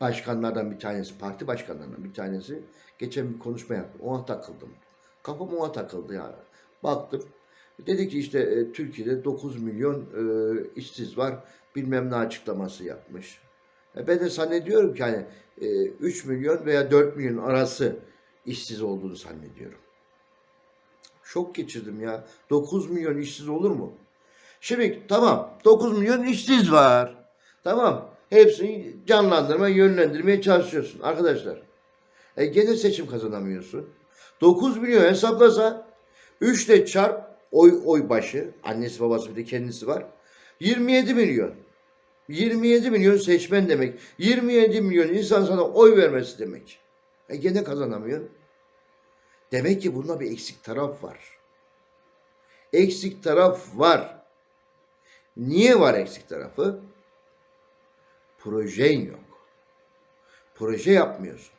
başkanlardan bir tanesi, parti başkanlarından bir tanesi geçen bir konuşma yaptı. Ona takıldım. Kafam ona takıldı yani. Baktım. Dedi ki işte e, Türkiye'de 9 milyon e, işsiz var. Bilmem ne açıklaması yapmış. E, ben de zannediyorum ki hani e, 3 milyon veya 4 milyon arası işsiz olduğunu zannediyorum. Şok geçirdim ya. 9 milyon işsiz olur mu? Şimdi tamam 9 milyon işsiz var. Tamam. Hepsini canlandırmaya, yönlendirmeye çalışıyorsun arkadaşlar. E gene seçim kazanamıyorsun. 9 milyon hesaplasa 3 ile çarp oy oy başı. Annesi babası bir de kendisi var. 27 milyon. 27 milyon seçmen demek. 27 milyon insan sana oy vermesi demek. E gene kazanamıyorsun. Demek ki bunda bir eksik taraf var. Eksik taraf var. Niye var eksik tarafı? Projen yok. Proje yapmıyorsun.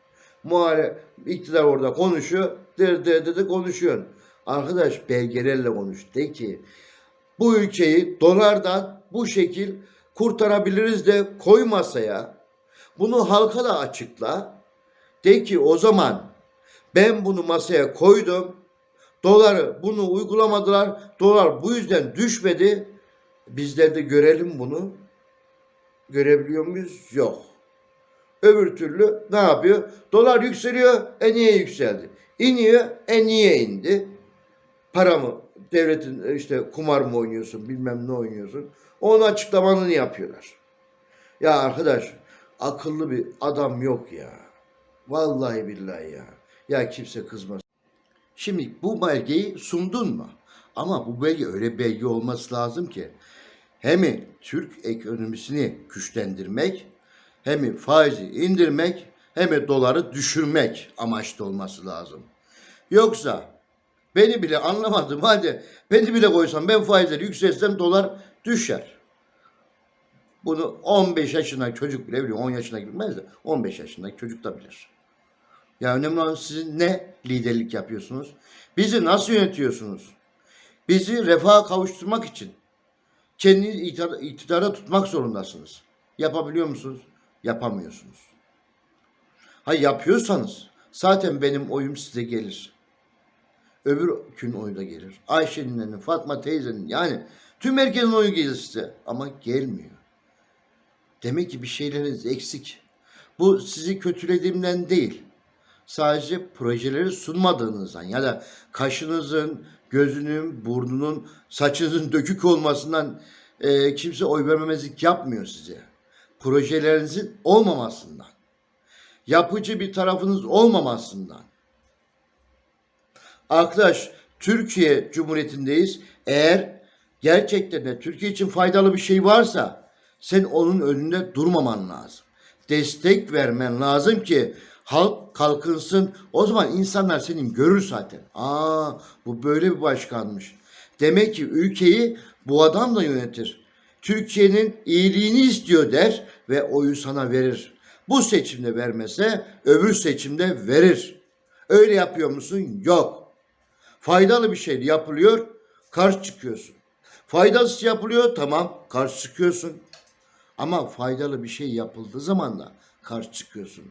Muhalef iktidar orada konuşuyor. Dır dır dır dır konuşuyorsun. Arkadaş belgelerle konuş. De ki bu ülkeyi dolardan bu şekil kurtarabiliriz de koy masaya. Bunu halka da açıkla. De ki o zaman ben bunu masaya koydum. Doları bunu uygulamadılar. Dolar bu yüzden düşmedi. Bizler de görelim bunu. Görebiliyor muyuz? Yok. Öbür türlü ne yapıyor? Dolar yükseliyor. E niye yükseldi? İniyor. E niye indi? Para mı? Devletin işte kumar mı oynuyorsun? Bilmem ne oynuyorsun. Onun açıklamanı yapıyorlar. Ya arkadaş akıllı bir adam yok ya. Vallahi billahi ya. Ya kimse kızmasın. Şimdi bu belgeyi sundun mu? Ama bu belge öyle belge olması lazım ki hem Türk ekonomisini güçlendirmek hem faizi indirmek hem doları düşürmek amaçlı olması lazım. Yoksa beni bile anlamadım halde beni bile koysam ben faizleri yükseltsem dolar düşer. Bunu 15 yaşındaki çocuk bile biliyor. 10 yaşındaki bilmez de 15 yaşındaki çocuk da bilir. Ya önemli olan sizin ne liderlik yapıyorsunuz? Bizi nasıl yönetiyorsunuz? Bizi refaha kavuşturmak için kendinizi iktidara, iktidara tutmak zorundasınız. Yapabiliyor musunuz? Yapamıyorsunuz. Ha yapıyorsanız zaten benim oyum size gelir. Öbür gün oyu da gelir. Ayşe'nin, Fatma teyzenin yani tüm herkesin oyu gelir size ama gelmiyor. Demek ki bir şeyleriniz eksik. Bu sizi kötülediğimden değil. Sadece projeleri sunmadığınızdan ya da kaşınızın, gözünün, burnunun, saçınızın dökük olmasından e, kimse oy vermemezlik yapmıyor size. Projelerinizin olmamasından. Yapıcı bir tarafınız olmamasından. Arkadaş Türkiye Cumhuriyeti'ndeyiz. Eğer gerçekten de Türkiye için faydalı bir şey varsa sen onun önünde durmaman lazım. Destek vermen lazım ki halk kalkınsın. O zaman insanlar senin görür zaten. Aa bu böyle bir başkanmış. Demek ki ülkeyi bu adam da yönetir. Türkiye'nin iyiliğini istiyor der ve oyu sana verir. Bu seçimde vermese öbür seçimde verir. Öyle yapıyor musun? Yok. Faydalı bir şey yapılıyor, karşı çıkıyorsun. Faydasız yapılıyor, tamam, karşı çıkıyorsun. Ama faydalı bir şey yapıldığı zaman da karşı çıkıyorsun.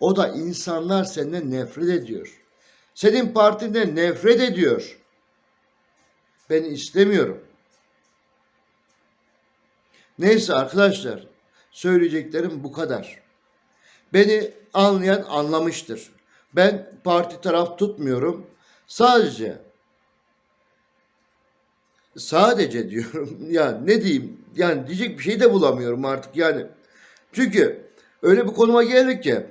O da insanlar senden nefret ediyor. Senin partinden nefret ediyor. Ben istemiyorum. Neyse arkadaşlar, söyleyeceklerim bu kadar. Beni anlayan anlamıştır. Ben parti taraf tutmuyorum. Sadece sadece diyorum ya ne diyeyim yani diyecek bir şey de bulamıyorum artık yani. Çünkü öyle bir konuma geldik ki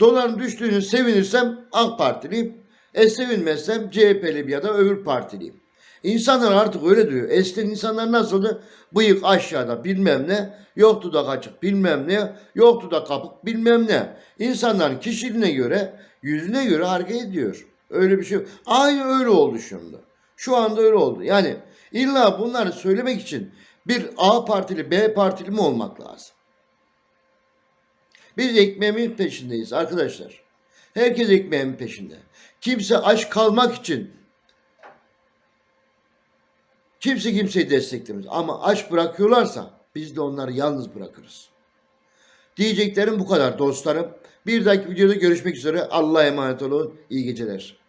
doların düştüğünü sevinirsem AK Partiliyim. E sevinmezsem CHP'liyim ya da öbür partiliyim. İnsanlar artık öyle diyor. Eskiden insanlar nasıldı? Bıyık aşağıda bilmem ne, yoktu da kaçık bilmem ne, yoktu da kapık bilmem ne. İnsanların kişiliğine göre, yüzüne göre hareket ediyor. Öyle bir şey. yok. Aynı öyle oldu şimdi. Şu anda öyle oldu. Yani illa bunları söylemek için bir A partili, B partili mi olmak lazım? Biz ekmeğimin peşindeyiz arkadaşlar. Herkes ekmeğin peşinde. Kimse aç kalmak için kimse kimseyi desteklemez. Ama aç bırakıyorlarsa biz de onları yalnız bırakırız. Diyeceklerim bu kadar dostlarım. Bir dahaki videoda görüşmek üzere. Allah'a emanet olun. İyi geceler.